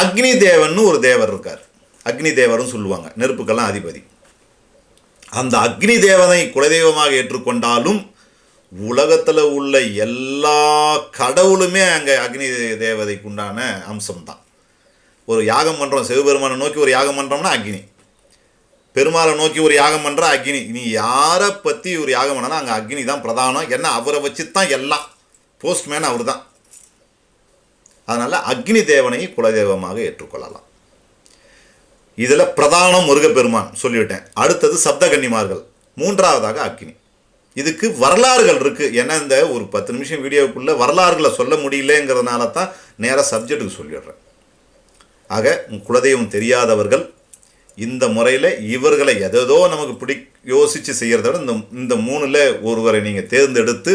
அக்னி தேவன்னு ஒரு தேவர் இருக்கார். அக்னி தேவர்னு சொல்லுவாங்க நெருப்புக்கெல்லாம் அதிபதி. அந்த அக்னி தேவனை குலதெய்வமாக ஏற்றுக்கொண்டாலும் உலகத்தில் உள்ள எல்லா கடவுளுமே அங்கே அக்னி தேவதைக்கு உண்டான அம்சம்தான். ஒரு யாகம் பண்ணுறோம் சிவபெருமானை நோக்கி ஒரு யாகம் பண்ணுறோம்னா அக்னி. பெருமாளை நோக்கி ஒரு யாகம் பண்ணுற அக்னி. நீ யாரை பற்றி ஒரு யாகம் பண்ணாலும் அங்கே அக்னி தான் பிரதானம். ஏன்னா அவரை வச்சு தான் எல்லாம். போஸ்ட்மேன் அவர் தான் அதனால் அக்னி தேவனை குலதெய்வமாக ஏற்றுக்கொள்ளலாம். இதில் பிரதானம் முருகப்பெருமான் சொல்லிவிட்டேன். அடுத்தது சப்தகன்னிமார்கள் மூன்றாவதாக அக்னி. இதுக்கு வரலாறுகள் இருக்குது ஏன்னா இந்த ஒரு பத்து நிமிஷம் வீடியோவுக்குள்ளே வரலாறுகளை சொல்ல முடியலங்கிறதுனால தான் நேராக சப்ஜெக்ட்டுக்கு சொல்லிடுறேன் ஆக குலதெய்வம் தெரியாதவர்கள் இந்த முறையில் இவர்களை எதோ நமக்கு பிடி யோசித்து செய்கிறத விட இந்த இந்த மூணில் ஒருவரை நீங்கள் தேர்ந்தெடுத்து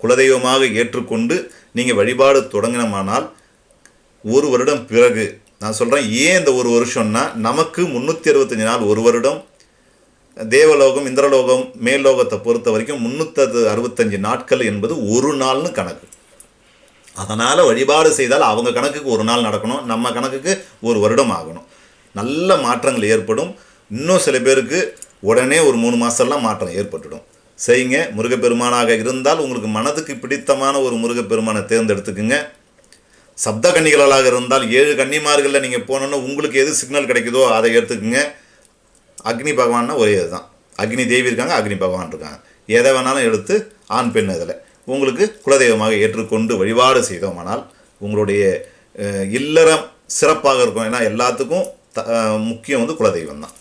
குலதெய்வமாக ஏற்றுக்கொண்டு நீங்கள் வழிபாடு தொடங்கினமானால் ஒரு வருடம் பிறகு நான் சொல்கிறேன் ஏன் இந்த ஒரு வருஷம்னா நமக்கு முந்நூற்றி அறுபத்தஞ்சு நாள் ஒரு வருடம் தேவலோகம் இந்திரலோகம் மேல்லோகத்தை பொறுத்த வரைக்கும் முந்நூற்றது அறுபத்தஞ்சு நாட்கள் என்பது ஒரு நாள்னு கணக்கு. அதனால் வழிபாடு செய்தால் அவங்க கணக்குக்கு ஒரு நாள் நடக்கணும் நம்ம கணக்குக்கு ஒரு வருடம் ஆகணும். நல்ல மாற்றங்கள் ஏற்படும். இன்னும் சில பேருக்கு உடனே ஒரு மூணு மாதம்லாம் மாற்றம் ஏற்பட்டுடும். செய்யுங்க. முருகப்பெருமானாக இருந்தால் உங்களுக்கு மனதுக்கு பிடித்தமான ஒரு முருகப்பெருமானை தேர்ந்தெடுத்துக்குங்க. சப்த கன்னிகளாக இருந்தால் ஏழு கன்னிமார்களில் நீங்கள் போனோன்னா உங்களுக்கு எது சிக்னல் கிடைக்குதோ அதை எடுத்துக்குங்க. அக்னி பகவான்னா ஒரே இதுதான். அக்னி தேவி இருக்காங்க அக்னி பகவான் இருக்காங்க. எதை வேணாலும் எடுத்து ஆண் பெண் இதில். உங்களுக்கு குலதெய்வமாக ஏற்றுக்கொண்டு வழிபாடு செய்தோமானால் உங்களுடைய இல்லறம் சிறப்பாக இருக்கும். ஏன்னா எல்லாத்துக்கும் த முக்கியம் வந்து குலதெய்வம் தான்